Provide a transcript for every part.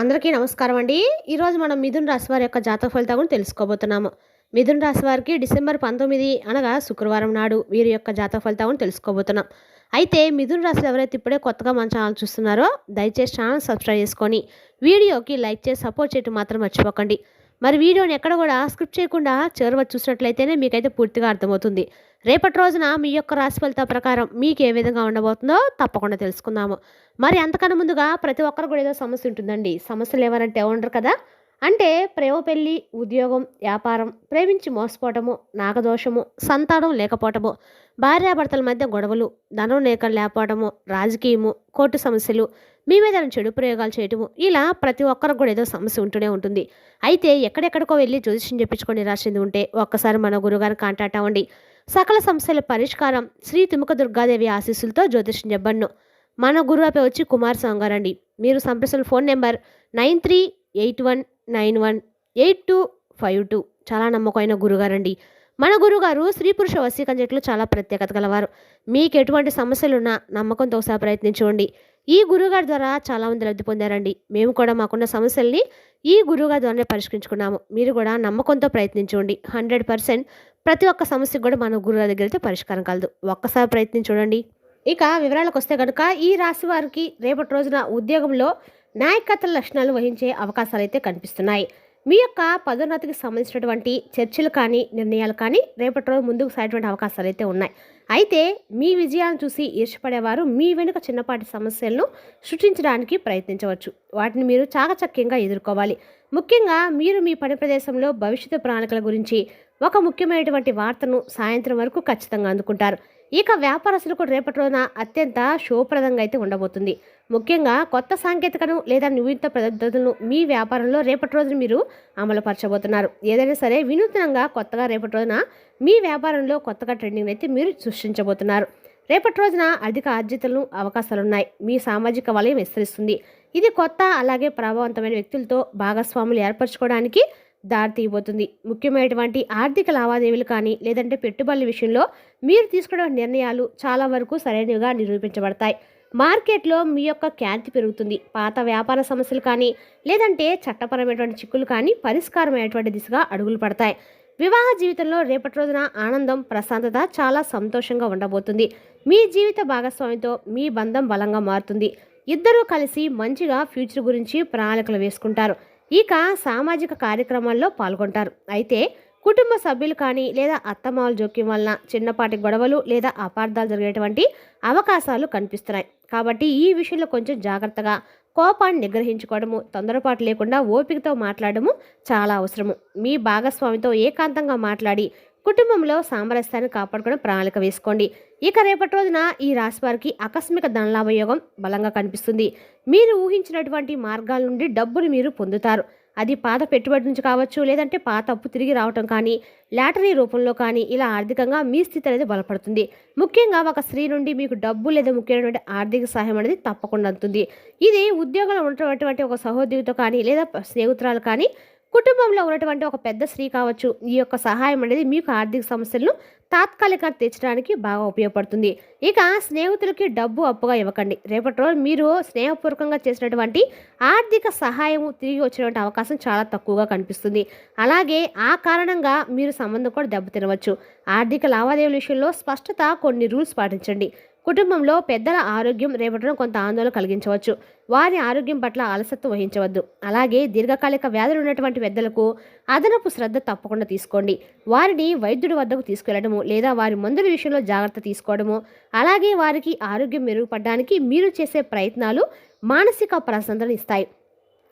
అందరికీ నమస్కారం అండి. ఈరోజు మనం మిథున్ రాశి వారి యొక్క జాతక ఫలితాలను తెలుసుకోబోతున్నాము. మిథున్ రాశి వారికి డిసెంబర్ పంతొమ్మిది అనగా శుక్రవారం నాడు వీరి యొక్క జాతక ఫలితాలను తెలుసుకోబోతున్నాం. అయితే మిథున్ రాశులు ఎవరైతే ఇప్పుడే కొత్తగా మన ఛానల్ చూస్తున్నారో దయచేసి ఛానల్ సబ్స్క్రైబ్ చేసుకొని వీడియోకి లైక్ చేసి సపోర్ట్ చేయటం మాత్రం మర్చిపోకండి. మరి వీడియోని ఎక్కడ కూడా స్క్రిప్ట్ చేయకుండా చివరి వరకు చూసినట్లయితేనే మీకైతే పూర్తిగా అర్థమవుతుంది. రేపటి రోజున మీ యొక్క రాశి ఫలితాల ప్రకారం మీకు ఏ విధంగా ఉండబోతుందో తప్పకుండా తెలుసుకుందాము. మరి అంతకన్నా ముందుగా ప్రతి ఒక్కరు కూడా ఏదో సమస్య ఉంటుందండి. సమస్యలు ఏమనంటే ఉండరు కదా? అంటే ప్రేమ పెళ్ళి ఉద్యోగం వ్యాపారం ప్రేమించి మోసపోవటము నాగదోషము సంతానం లేకపోవటము భార్యాభర్తల మధ్య గొడవలు ధనం నేకలు లేకపోవటము రాజకీయము కోర్టు సమస్యలు మీ మీద చెడు ప్రయోగాలు చేయటము ఇలా ప్రతి ఒక్కరికి కూడా ఏదో సమస్య ఉంటూనే ఉంటుంది. అయితే ఎక్కడెక్కడికో వెళ్ళి జ్యోతిష్యం చెప్పించుకొని రాసింది ఉంటే ఒక్కసారి మన గురుగారిని కాంటాక్ట్ అవ్వండి. సకల సమస్యల పరిష్కారం శ్రీ తిముక దుర్గాదేవి ఆశీస్సులతో జ్యోతిష్యం చెప్పను మన గురువుపై వచ్చి కుమార్ స్వామి గారండి. మీరు సంప్రదించిన phone number nine three eight one nine one eight two five two. చాలా నమ్మకమైన గురుగారండి. మన గురుగారు స్త్రీ పురుష వశీకరణలో చాలా ప్రత్యేకత గలవారు. మీకు ఎటువంటి సమస్యలున్నా నమ్మకంతో ఒకసారి ప్రయత్నించండి ఈ గురుగారి ద్వారా చాలామంది లబ్ధి పొందారండి. మేము కూడా మాకున్న సమస్యల్ని ఈ గురుగారి ద్వారానే పరిష్కరించుకున్నాము. మీరు కూడా నమ్మకంతో ప్రయత్నించండి హండ్రెడ్ పర్సెంట్ ప్రతి ఒక్క సమస్యకు కూడా మన గురుగారి దగ్గర అయితే పరిష్కారం కలదు. ఒక్కసారి ప్రయత్నించండి ఇక వివరాలకు వస్తే కనుక ఈ రాశి వారికి రేపటి రోజున ఉద్యోగంలో నాయకత్వ లక్షణాలు వహించే అవకాశాలు అయితే కనిపిస్తున్నాయి. మీ యొక్క పదోన్నతికి సంబంధించినటువంటి చర్చలు కానీ నిర్ణయాలు కానీ రేపటి రోజు ముందుకు సాగేటువంటి అవకాశాలు అయితే ఉన్నాయి. అయితే మీ విజయాలను చూసి ఈర్షపడేవారు మీ వెనుక చిన్నపాటి సమస్యలను సృష్టించడానికి ప్రయత్నించవచ్చు. వాటిని మీరు చాకచక్యంగా ఎదుర్కోవాలి. ముఖ్యంగా మీరు మీ పని ప్రదేశంలో భవిష్యత్తు ప్రణాళికల గురించి ఒక ముఖ్యమైనటువంటి వార్తను సాయంత్రం వరకు ఖచ్చితంగా అందుకుంటారు. ఇక వ్యాపారస్తులకు రేపటి రోజున అత్యంత శుభప్రదంగా అయితే ఉండబోతుంది. ముఖ్యంగా కొత్త సాంకేతికను లేదా నివిత పద్ధతులను మీ వ్యాపారంలో రేపటి రోజున మీరు అమలుపరచబోతున్నారు. ఏదైనా సరే వినూత్నంగా కొత్తగా రేపటి రోజున మీ వ్యాపారంలో కొత్తగా ట్రెండింగ్ అయితే మీరు సృష్టించబోతున్నారు. రేపటి రోజున అధిక ఆర్జితలను అవకాశాలున్నాయి. మీ సామాజిక వలయం విస్తరిస్తుంది. ఇది కొత్త అలాగే ప్రభావవంతమైన వ్యక్తులతో భాగస్వాములు ఏర్పరచుకోవడానికి దారి తీయబోతుంది. ముఖ్యమైనటువంటి ఆర్థిక లావాదేవీలు కానీ లేదంటే పెట్టుబడుల విషయంలో మీరు తీసుకున్న నిర్ణయాలు చాలా వరకు సరైనవిగా నిరూపించబడతాయి. మార్కెట్లో మీ యొక్క ఖ్యాతి పెరుగుతుంది. పాత వ్యాపార సమస్యలు కానీ లేదంటే చట్టపరమైనటువంటి చిక్కులు కానీ పరిష్కారమైనటువంటి దిశగా అడుగులు పడతాయి. వివాహ జీవితంలో రేపటి రోజున ఆనందం ప్రశాంతత చాలా సంతోషంగా ఉండబోతుంది. మీ జీవిత భాగస్వామితో మీ బంధం బలంగా మారుతుంది. ఇద్దరూ కలిసి మంచిగా ఫ్యూచర్ గురించి ప్రణాళికలు వేసుకుంటారు. ఇక సామాజిక కార్యక్రమాల్లో పాల్గొంటారు. అయితే కుటుంబ సభ్యులు కానీ లేదా అత్తమామల జోక్యం వలన చిన్నపాటి గొడవలు లేదా అపార్థాలు జరిగేటువంటి అవకాశాలు కనిపిస్తున్నాయి. కాబట్టి ఈ విషయంలో కొంచెం జాగ్రత్తగా కోపాన్ని నిగ్రహించుకోవడము తొందరపాటు లేకుండా ఓపికతో మాట్లాడము చాలా అవసరము. మీ భాగస్వామితో ఏకాంతంగా మాట్లాడి కుటుంబంలో సామరస్యాన్ని కాపాడుకునే ప్రణాళిక వేసుకోండి. ఇక రేపటి రోజున ఈ రాశి వారికి ఆకస్మిక ధనలాభయోగం బలంగా కనిపిస్తుంది. మీరు ఊహించినటువంటి మార్గాల నుండి డబ్బులు మీరు పొందుతారు. అది పాత పెట్టుబడి నుంచి కావచ్చు లేదంటే పాత అప్పు తిరిగి రావటం కానీ లాటరీ రూపంలో కానీ ఇలా ఆర్థికంగా మీ స్థితి అనేది బలపడుతుంది. ముఖ్యంగా ఒక స్త్రీ నుండి మీకు డబ్బు లేదా ముఖ్యమైనటువంటి ఆర్థిక సహాయం అనేది తప్పకుండా అందుతుంది. ఇది ఉద్యోగంలో ఉన్నటువంటి ఒక సహోద్యోగితో కానీ లేదా స్నేహితురాలు కానీ కుటుంబంలో ఉన్నటువంటి ఒక పెద్ద స్త్రీ కావచ్చు ఈ యొక్క సహాయం అనేది మీకు ఆర్థిక సమస్యలను తాత్కాలికంగా తెచ్చడానికి బాగా ఉపయోగపడుతుంది. ఇక స్నేహితులకి డబ్బు అప్పుగా ఇవ్వకండి. రేపటి రోజు మీరు స్నేహపూర్వకంగా చేసినటువంటి ఆర్థిక సహాయము తిరిగి వచ్చినటువంటి అవకాశం చాలా తక్కువగా కనిపిస్తుంది. అలాగే ఆ కారణంగా మీరు సంబంధం కూడా దెబ్బతినవచ్చు. ఆర్థిక లావాదేవీల విషయంలో స్పష్టత కొన్ని రూల్స్ పాటించండి. కుటుంబంలో పెద్దల ఆరోగ్యం రేపటిన కొంత ఆందోళన కలిగించవచ్చు. వారి ఆరోగ్యం పట్ల అలసత్వం వహించవద్దు. అలాగే దీర్ఘకాలిక వ్యాధులు ఉన్నటువంటి పెద్దలకు అదనపు శ్రద్ధ తప్పకుండా తీసుకోండి. వారిని వైద్యుడి వద్దకు తీసుకెళ్ళడము లేదా వారి మందుల విషయంలో జాగ్రత్త తీసుకోవడము అలాగే వారికి ఆరోగ్యం మెరుగుపడడానికి మీరు చేసే ప్రయత్నాలు మానసిక ప్రశాంతతను ఇస్తాయి.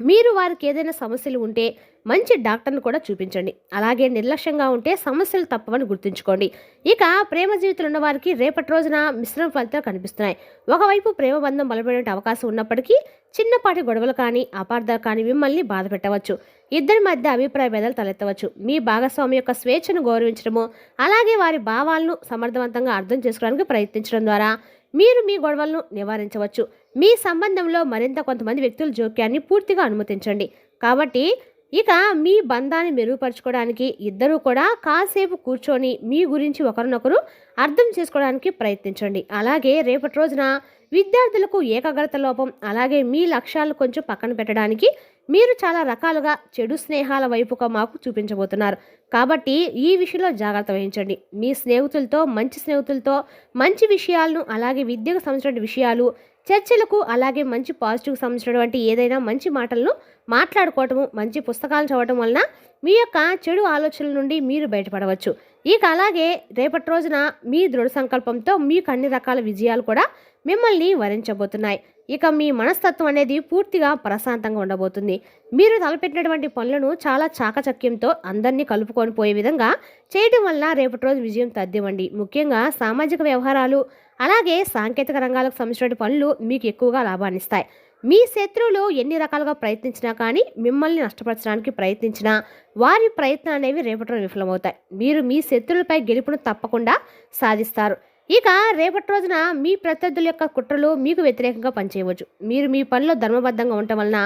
మీరు వారికి ఏదైనా సమస్యలు ఉంటే మంచి డాక్టర్ని కూడా చూపించండి. అలాగే నిర్లక్ష్యంగా ఉంటే సమస్యలు తప్పవని గుర్తుంచుకోండి. ఇక ప్రేమ జీవితంలో ఉన్న వారికి రేపటి రోజున మిశ్రమ ఫలితాలు కనిపిస్తున్నాయి. ఒకవైపు ప్రేమ బంధం బలపడే అవకాశం ఉన్నప్పటికీ చిన్నపాటి గొడవలు కానీ అపార్థాలు కానీ మిమ్మల్ని బాధ పెట్టవచ్చు. ఇద్దరి మధ్య అభిప్రాయ భేదాలు తలెత్తవచ్చు. మీ భాగస్వామి యొక్క స్వేచ్ఛను గౌరవించడము అలాగే వారి భావాలను సమర్థవంతంగా అర్థం చేసుకోవడానికి ప్రయత్నించడం ద్వారా మీరు మీ గొడవలను నివారించవచ్చు. మీ సంబంధంలో మరింత కొంతమంది వ్యక్తుల జోక్యాన్ని పూర్తిగా అనుమతించండి. కాబట్టి ఇక మీ బంధాన్ని మెరుగుపరచుకోవడానికి ఇద్దరూ కూడా కాసేపు కూర్చొని మీ గురించి ఒకరినొకరు అర్థం చేసుకోవడానికి ప్రయత్నించండి. అలాగే రేపటి రోజున విద్యార్థులకు ఏకాగ్రత లోపం అలాగే మీ లక్ష్యాలు కొంచెం పక్కన పెట్టడానికి మీరు చాలా రకాలుగా చెడు స్నేహాల వైపుగా మాకు చూపించబోతున్నారు. కాబట్టి ఈ విషయంలో జాగ్రత్త వహించండి. మీ స్నేహితులతో మంచి స్నేహితులతో మంచి విషయాలను అలాగే విద్యకు సంబంధించిన విషయాలు చర్చలకు అలాగే మంచి పాజిటివ్కి సంబంధించినటువంటి ఏదైనా మంచి మాటలను మాట్లాడుకోవటము మంచి పుస్తకాలు చదవటం వలన మీ యొక్క చెడు ఆలోచనల నుండి మీరు బయటపడవచ్చు. ఇక అలాగే రేపటి రోజున మీ దృఢ సంకల్పంతో మీకు అన్ని రకాల విజయాలు కూడా మిమ్మల్ని వరించబోతున్నాయి. ఇక మీ మనస్తత్వం అనేది పూర్తిగా ప్రశాంతంగా ఉండబోతుంది. మీరు తలపెట్టినటువంటి పనులను చాలా చాకచక్యంతో అందరినీ కలుపుకొని పోయే విధంగా చేయడం వల్ల రేపటి రోజు విజయం తథ్యమండి ముఖ్యంగా సామాజిక వ్యవహారాలు అలాగే సాంకేతిక రంగాలకు సంబంధించిన పనులు మీకు ఎక్కువగా లాభాన్నిస్తాయి మీ శత్రువులు ఎన్ని రకాలుగా ప్రయత్నించినా కానీ మిమ్మల్ని నష్టపరచడానికి ప్రయత్నించినా వారి ప్రయత్నాలు అనేవి రేపటి రోజు విఫలమవుతాయి. మీరు మీ శత్రువులపై గెలుపును తప్పకుండా సాధిస్తారు. ఇక రేపటి రోజున మీ ప్రత్యర్థుల యొక్క కుట్రలు మీకు వ్యతిరేకంగా పనిచేయవచ్చు. మీరు మీ పనిలో ధర్మబద్ధంగా ఉండటం వలన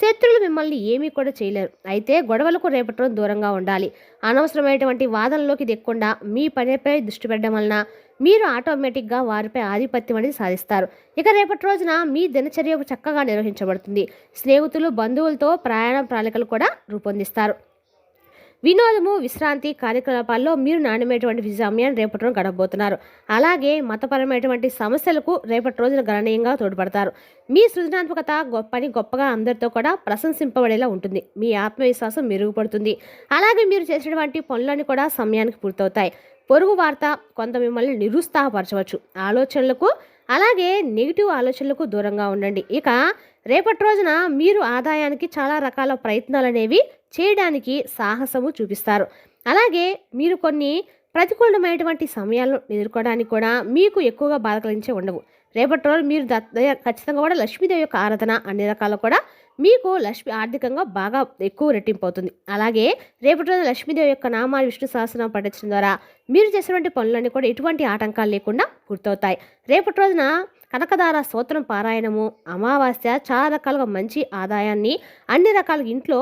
శత్రువులు మిమ్మల్ని ఏమీ కూడా చేయలేరు. అయితే గొడవలకు రేపటి రోజు దూరంగా ఉండాలి. అనవసరమైనటువంటి వాదనలోకి దిక్కకుండా మీ పనిపై దృష్టి పెట్టడం వలన మీరు ఆటోమేటిక్గా వారిపై ఆధిపత్యం అనేది సాధిస్తారు. ఇక రేపటి రోజున మీ దినచర్య చక్కగా నిర్వహించబడుతుంది. స్నేహితులు బంధువులతో ప్రయాణ ప్రణాళికలు కూడా రూపొందిస్తారు. వినోదము విశ్రాంతి కార్యకలాపాల్లో మీరు నాణ్యమైనటువంటి విజయాన్ని రేపటి రోజు గడపబోతున్నారు. అలాగే మతపరమైనటువంటి సమస్యలకు రేపటి రోజున గణనీయంగా తోడ్పడతారు. మీ సృజనాత్మకత గొప్పని గొప్పగా అందరితో కూడా ప్రశంసింపబడేలా ఉంటుంది. మీ ఆత్మవిశ్వాసం మెరుగుపడుతుంది. అలాగే మీరు చేసినటువంటి పనులన్నీ కూడా సమయానికి పూర్తవుతాయి. పొరుగు వార్త కొంత మిమ్మల్ని నిరుత్సాహపరచవచ్చు. ఆలోచనలకు అలాగే నెగిటివ్ ఆలోచనలకు దూరంగా ఉండండి. ఇక రేపటి రోజున మీరు ఆదాయానికి చాలా రకాల ప్రయత్నాలు అనేవి చేయడానికి సాహసము చూపిస్తారు. అలాగే మీరు కొన్ని ప్రతికూలమైనటువంటి సమయాలను ఎదుర్కోవడానికి కూడా మీకు ఎక్కువగా బాధ కలిగించే ఉండవు. రేపటి రోజు మీరు ఖచ్చితంగా కూడా లక్ష్మీదేవి యొక్క ఆరాధన అన్ని రకాల కూడా మీకు లక్ష్మి ఆర్థికంగా బాగా ఎక్కువ రెట్టింపు అవుతుంది. అలాగే రేపటి రోజు లక్ష్మీదేవి యొక్క నామాలు విష్ణు సహస్రం పఠించడం ద్వారా మీరు చేసినటువంటి పనులన్నీ కూడా ఎటువంటి ఆటంకాలు లేకుండా గుర్తవుతాయి రేపటి రోజున కనకదార స్తోత్రం పారాయణము అమావాస్య చాలా రకాలుగా మంచి ఆదాయాన్ని అన్ని రకాల ఇంట్లో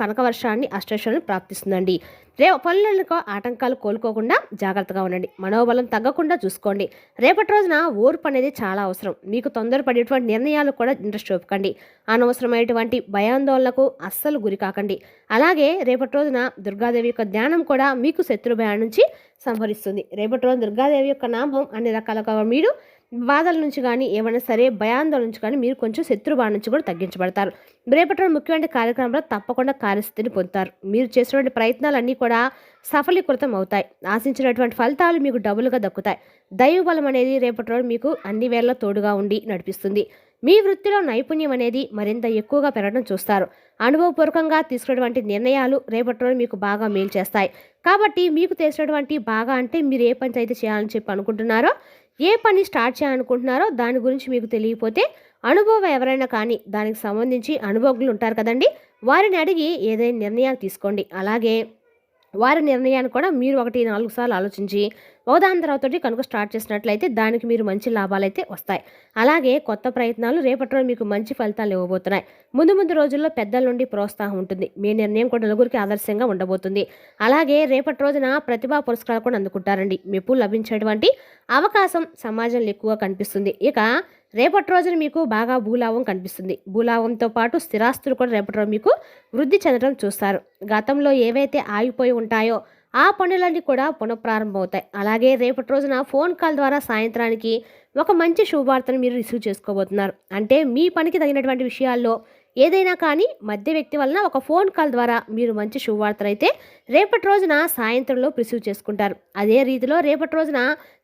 కనకవర్షాన్ని అష్టైశ్వర్యాన్ని ప్రాప్తిస్తుందండి. రే పనులకు ఆటంకాలు కోలుకోకుండా జాగ్రత్తగా ఉండండి. మనోబలం తగ్గకుండా చూసుకోండి. రేపటి రోజున ఓర్పు అనేది చాలా అవసరం. మీకు తొందరపడేటువంటి నిర్ణయాలు కూడా ఇంట్రెస్ట్ చూపకండి. అనవసరమైనటువంటి భయాందోళనకు అస్సలు గురి కాకండి. అలాగే రేపటి రోజున దుర్గాదేవి యొక్క ధ్యానం కూడా మీకు శత్రు భయం నుంచి సంహరిస్తుంది. రేపటి రోజు దుర్గాదేవి యొక్క నామం అన్ని రకాలుగా మీరు బాధల నుంచి కానీ ఏమైనా సరే భయాందోళన నుంచి కానీ మీరు కొంచెం శత్రుబాణ నుంచి కూడా తగ్గించబడతారు. రేపటి రోజు ముఖ్యమైన కార్యక్రమంలో తప్పకుండా కార్యస్థితిని పొందుతారు. మీరు చేసినటువంటి ప్రయత్నాలన్నీ కూడా సఫలీకృతం అవుతాయి. ఆశించినటువంటి ఫలితాలు మీకు డబుల్గా దక్కుతాయి. దైవ బలం అనేది రేపటి రోజు మీకు అన్ని వేళ తోడుగా ఉండి నడిపిస్తుంది. మీ వృత్తిలో నైపుణ్యం అనేది మరింత ఎక్కువగా పెరగడం చూస్తారు. అనుభవపూర్వకంగా తీసుకున్నటువంటి నిర్ణయాలు రేపటి రోజు మీకు బాగా మేలు చేస్తాయి. కాబట్టి మీకు తెలిసినటువంటి బాగా అంటే మీరు ఏ పని అయితే చేయాలని చెప్పి అనుకుంటున్నారో ఏ పని స్టార్ట్ చేయాలనుకుంటున్నారో దాని గురించి మీకు తెలియకపోతే అనుభవం ఎవరైనా కానీ దానికి సంబంధించి అనుభవజ్ఞులు ఉంటారు కదండి? వారిని అడిగి ఏదైనా నిర్ణయాలు తీసుకోండి. అలాగే వారి నిర్ణయాన్ని కూడా మీరు ఒకటి నాలుగు సార్లు ఆలోచించి ఒకదాని తర్వాత కనుక స్టార్ట్ చేసినట్లయితే దానికి మీరు మంచి లాభాలు అయితే వస్తాయి. అలాగే కొత్త ప్రయత్నాలు రేపటి రోజు మీకు మంచి ఫలితాలు ఇవ్వబోతున్నాయి. ముందు ముందు రోజుల్లో పెద్దల నుండి ప్రోత్సాహం ఉంటుంది. మీ నిర్ణయం కూడా నలుగురికి ఆదర్శంగా ఉండబోతుంది. అలాగే రేపటి రోజున ప్రతిభా పురస్కారాలు కూడా అందుకుంటారండి. మెప్పు లభించేటువంటి అవకాశం సమాజంలో ఎక్కువగా కనిపిస్తుంది. ఇక రేపటి రోజున మీకు బాగా భూలాభం కనిపిస్తుంది. భూలాభంతో పాటు స్థిరాస్తులు కూడా రేపటి రోజు మీకు వృద్ధి చెందడం చూస్తారు. గతంలో ఏవైతే ఆగిపోయి ఉంటాయో ఆ పనులన్నీ కూడా పునఃప్రారంభం అవుతాయి అలాగే రేపటి రోజున ఫోన్ కాల్ ద్వారా సాయంత్రానికి ఒక మంచి శుభవార్తను మీరు రిసీవ్ చేసుకోబోతున్నారు. అంటే మీ పనికి తగినటువంటి విషయాల్లో ఏదైనా కానీ మధ్య వ్యక్తి వలన ఒక ఫోన్ కాల్ ద్వారా మీరు మంచి శుభవార్తలైతే అయితే రేపటి రోజున సాయంత్రంలో రిసీవ్ చేసుకుంటారు. అదే రీతిలో రేపటి రోజున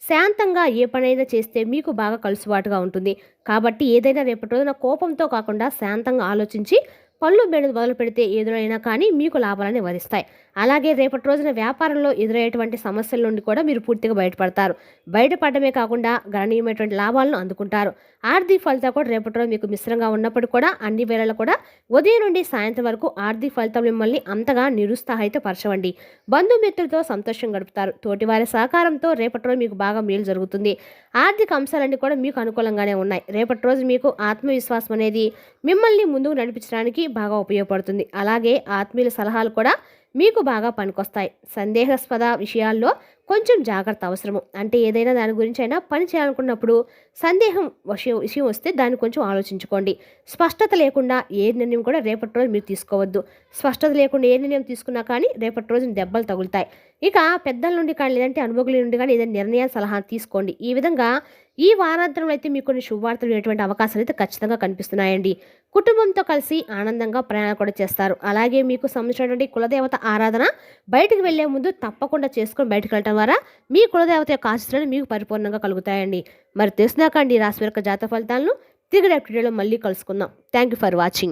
శాంతంగా ఏ పనైనా చేస్తే మీకు బాగా కలుసుబాటుగా ఉంటుంది. కాబట్టి ఏదైనా రేపటి రోజున కోపంతో కాకుండా శాంతంగా ఆలోచించి పళ్ళు బెడు మొదలు పెడితే ఎదురైనా కానీ మీకు లాభాలని వరిస్తాయి. అలాగే రేపటి రోజున వ్యాపారంలో ఎదురయ్యేటువంటి సమస్యల నుండి కూడా మీరు పూర్తిగా బయటపడతారు. బయటపడమే కాకుండా గణనీయమైనటువంటి లాభాలను అందుకుంటారు. ఆర్థిక ఫలితాలు కూడా రేపటి రోజు మీకు మిశ్రంగా ఉన్నప్పుడు కూడా అన్ని వేళల్లో కూడా ఉదయం నుండి సాయంత్రం వరకు ఆర్థిక ఫలితం మిమ్మల్ని అంతగా నిరుత్సాహిత పరచవండి. బంధుమిత్రులతో సంతోషం గడుపుతారు. తోటివారి సహకారంతో రేపటి రోజు మీకు బాగా మేలు జరుగుతుంది. ఆర్థిక అంశాలన్నీ కూడా మీకు అనుకూలంగానే ఉన్నాయి. రేపటి రోజు మీకు ఆత్మవిశ్వాసం అనేది మిమ్మల్ని ముందుకు నడిపించడానికి బాగా ఉపయోగపడుతుంది. అలాగే ఆత్మీయుల సలహాలు కూడా మీకు బాగా పనికొస్తాయి. సందేహాస్పద విషయాల్లో కొంచెం జాగ్రత్త అవసరము. అంటే ఏదైనా దాని గురించి అయినా పని చేయాలనుకున్నప్పుడు సందేహం విషయం విషయం వస్తే దాన్ని కొంచెం ఆలోచించుకోండి. స్పష్టత లేకుండా ఏ నిర్ణయం కూడా రేపటి రోజు మీరు తీసుకోవద్దు. స్పష్టత లేకుండా ఏ నిర్ణయం తీసుకున్నా కానీ రేపటి రోజున దెబ్బలు తగులుతాయి. ఇక పెద్దల నుండి కానీ లేదంటే అనుభవం నుండి కానీ ఏదైనా నిర్ణయాల సలహా తీసుకోండి. ఈ విధంగా ఈ వారాంతంలో అయితే మీకు కొన్ని శుభవార్తలు వినేటువంటి అవకాశాలు అయితే ఖచ్చితంగా కనిపిస్తున్నాయండి. కుటుంబంతో కలిసి ఆనందంగా ప్రయాణం కూడా చేస్తారు. అలాగే మీకు సంబంధించినటువంటి కులదేవత ఆరాధన బయటికి వెళ్ళే ముందు తప్పకుండా చేసుకొని బయటకు వెళ్ళటం ద్వారా మీ కులదేవత యొక్క ఆశీస్సులను మీకు పరిపూర్ణంగా కలుగుతాయండి. మరి తెలిసినాకండి రాశి యొక్క జాత ఫలితాలను తిరిగి రేపు మళ్ళీ కలుసుకుందాం. Thank you for watching